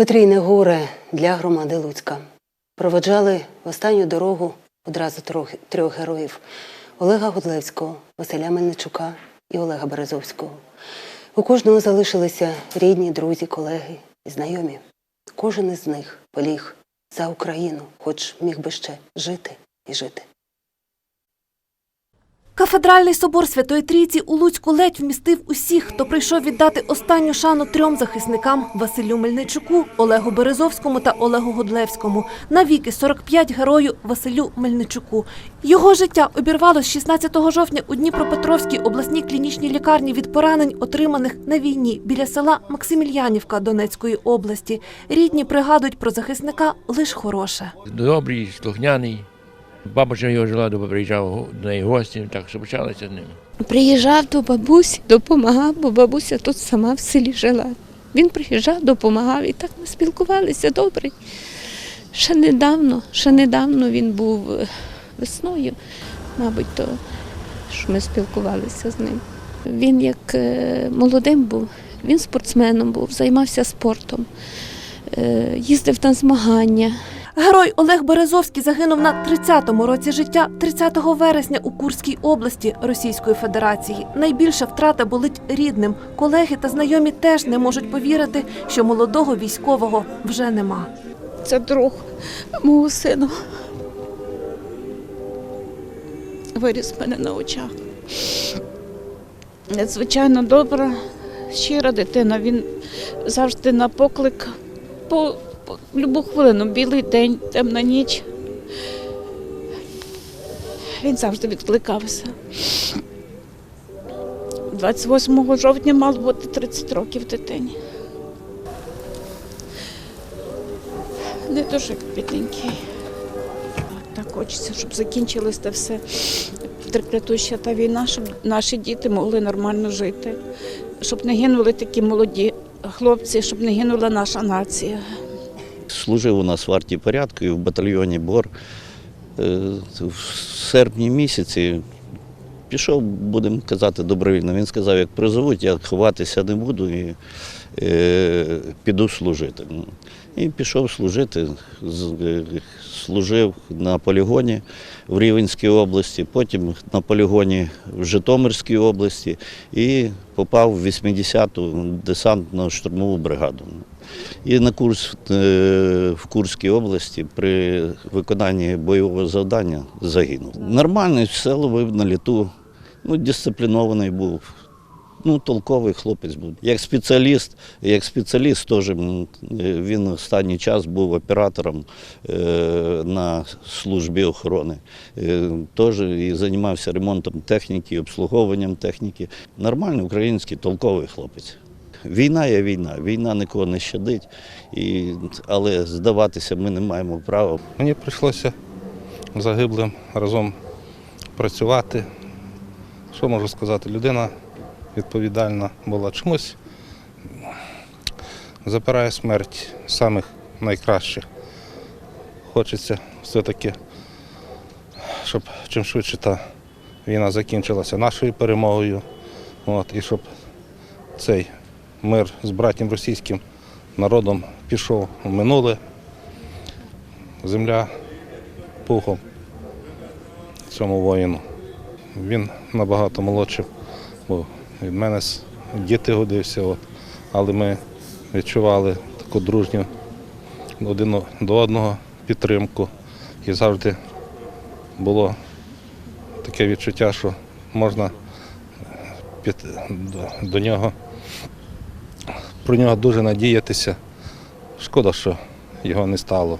Потрійне горе для громади Луцька. Проведжали в останню дорогу одразу трьох, трьох героїв Олега Гудлевського, Василя Мельничука і Олега Березовського. У кожного залишилися рідні, друзі, колеги і знайомі. Кожен із них поліг за Україну, хоч міг би ще жити і жити. Кафедральний собор Святої Трійці у Луцьку ледь вмістив усіх, хто прийшов віддати останню шану трьом захисникам Василю Мельничуку, Олегу Березовському та Олегу Годлевському. Навіки 45 герою Василю Мельничуку. Його життя обірвалось 16 жовтня у Дніпропетровській обласній клінічній лікарні від поранень, отриманих на війні біля села Максимільянівка Донецької області. Рідні пригадують про захисника лише хороше. добрий, слухняний. Бабуся його жила, до приїжджав до неї гості, так що з ним. Приїжджав до бабусі, допомагав, бо бабуся тут сама в селі жила. Він приїжджав, допомагав і так ми спілкувалися добре. Ще недавно, ще недавно він був е, весною, мабуть, то що ми спілкувалися з ним. Він як е, молодим був, він спортсменом був, займався спортом, е, їздив на змагання. Герой Олег Березовський загинув на 30-му році життя 30 вересня у Курській області Російської Федерації. Найбільша втрата болить рідним. Колеги та знайомі теж не можуть повірити, що молодого військового вже нема. Це друг мого сина. Виріс мене на очах. Надзвичайно добра, щира дитина. Він завжди на поклик по, любу хвилину, білий день, темна ніч. Він завжди відкликався. 28 жовтня мало бути 30 років дитині. Не дуже бідненький. Так хочеться, щоб закінчилось це все треклятуща та війна, щоб наші діти могли нормально жити, щоб не гинули такі молоді хлопці, щоб не гинула наша нація. Служив у нас в арті порядку і в батальйоні БОР. Е, В серпні місяці пішов, будемо казати, добровільно. Він сказав, як призовуть, я ховатися не буду і е, піду служити. Ну, І пішов служити. Е, Служив на полігоні в Рівенській області, потім на полігоні в Житомирській області і попав в 80-ту десантно штурмову бригаду. І на курс е, в Курській області при виконанні бойового завдання загинув. Нормальний, все ловив на літу, ну, дисциплінований був. Ну, толковий хлопець був. Як спеціаліст, як спеціаліст теж е, він останній час був оператором е, на службі охорони. Теж і займався ремонтом техніки, обслуговуванням техніки. Нормальний український толковий хлопець. Війна є війна, війна нікого не щадить, і, але здаватися ми не маємо права. Мені прийшлося загиблим разом працювати. Що можу сказати? Людина відповідальна була чомусь. Запирає смерть самих найкращих. Хочеться все-таки, щоб чим швидше та війна закінчилася нашою перемогою. От, і щоб цей мир з братнім російським народом пішов у минуле. Земля пухом цьому воїну. Він набагато молодший був від мене діти годився, от. але ми відчували таку дружню один до одного підтримку. І завжди було таке відчуття, що можна під, до, до нього, про нього дуже надіятися. Шкода, що його не стало.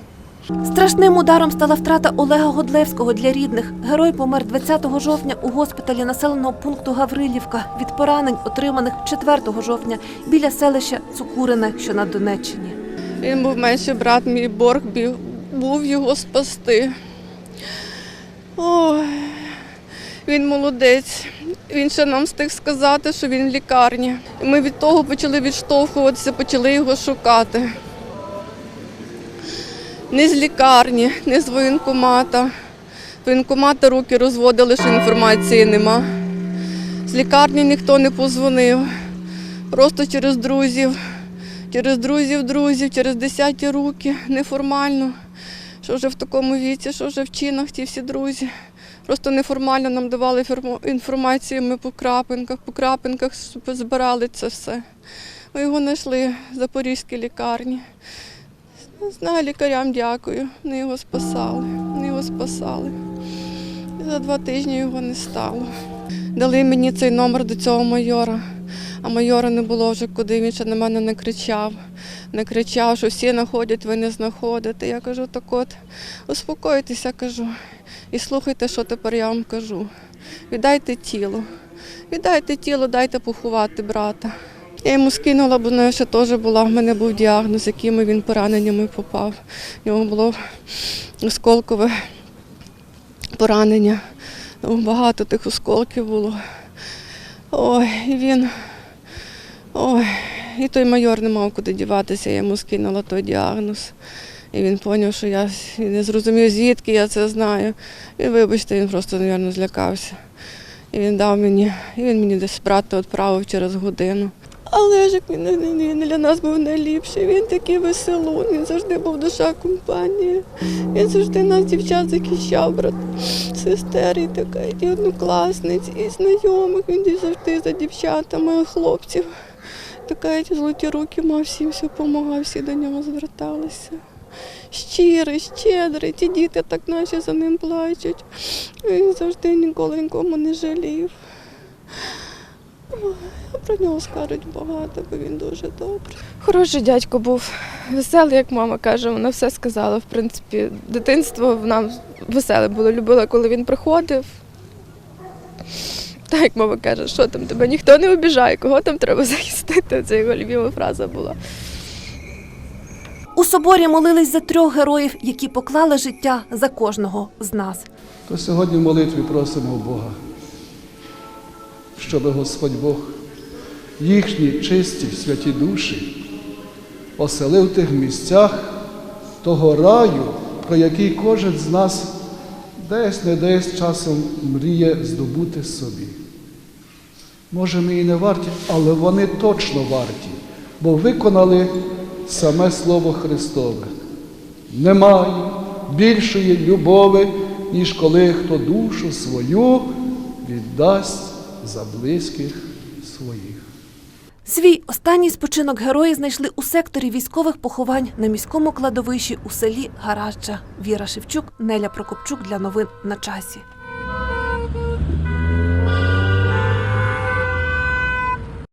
Страшним ударом стала втрата Олега Годлевського для рідних. Герой помер 20 жовтня у госпіталі населеного пункту Гаврилівка від поранень, отриманих 4 жовтня біля селища Цукурине, що на Донеччині. Він був менший брат, мій борг біг, був його спасти. Ой, він молодець. Він ще нам встиг сказати, що він в лікарні. Ми від того почали відштовхуватися, почали його шукати. Не з лікарні, не з воєнкомата. Воєнкомата руки розводили, що інформації нема. З лікарні ніхто не позвонив. Просто через друзів через друзів, друзів, через десяті руки, неформально. Що вже в такому віці, що вже в чинах ті всі друзі. Просто неформально нам давали інформацію, ми по крапинках, по крапинках збирали це все. Ми його знайшли в Запорізькій лікарні. Знаю, лікарям дякую. Вони його спасали. Вони його спасали. І за два тижні його не стало. Дали мені цей номер до цього майора, а майора не було вже куди. Він ще на мене не кричав. Не кричав, що всі знаходять, ви не знаходите. Я кажу, так от, успокойтеся, кажу, і слухайте, що тепер я вам кажу. Віддайте тіло. Віддайте тіло, дайте поховати брата. Я йому скинула, бо вона ще теж була. В мене був діагноз, якими він пораненнями попав. У нього було осколкове поранення. Багато тих осколків було. Ой, і він. Ой, і той майор не мав куди діватися, я йому скинула той діагноз. І він зрозумів, що я не зрозумів, звідки я це знаю. І вибачте, він просто, мабуть, злякався. І він дав мені, і він мені десь брата відправив через годину. Але ж він для нас був найліпший. Він такий веселун, він завжди був душа компанії. Він завжди нас дівчат захищав, брат, сестер і така, і однокласниць, і знайомих. Він завжди за дівчатами, хлопців. Така золоті руки мав, всім все допомагав, всі до нього зверталися. Щирий, щедрий, ті діти так наші за ним плачуть. Він завжди ніколи нікому не жалів. Про нього скажуть багато, бо він дуже добрий. Хороший дядько був, веселий, як мама каже, вона все сказала. В принципі, дитинство нам веселе було. Любила, коли він приходив. Так як мама каже, що там тебе ніхто не обіжає, кого там треба захистити. Це його любима фраза була. У соборі молились за трьох героїв, які поклали життя за кожного з нас. То сьогодні в молитві просимо Бога, щоб Господь Бог їхні чисті святі душі оселив в тих місцях того раю, про який кожен з нас десь не десь часом мріє здобути собі. Може, ми і не варті, але вони точно варті, бо виконали саме Слово Христове. Немає більшої любові, ніж коли хто душу свою віддасть за близьких своїх. Свій останній спочинок герої знайшли у секторі військових поховань на міському кладовищі у селі Гаражча. Віра Шевчук, Неля Прокопчук для новин на часі.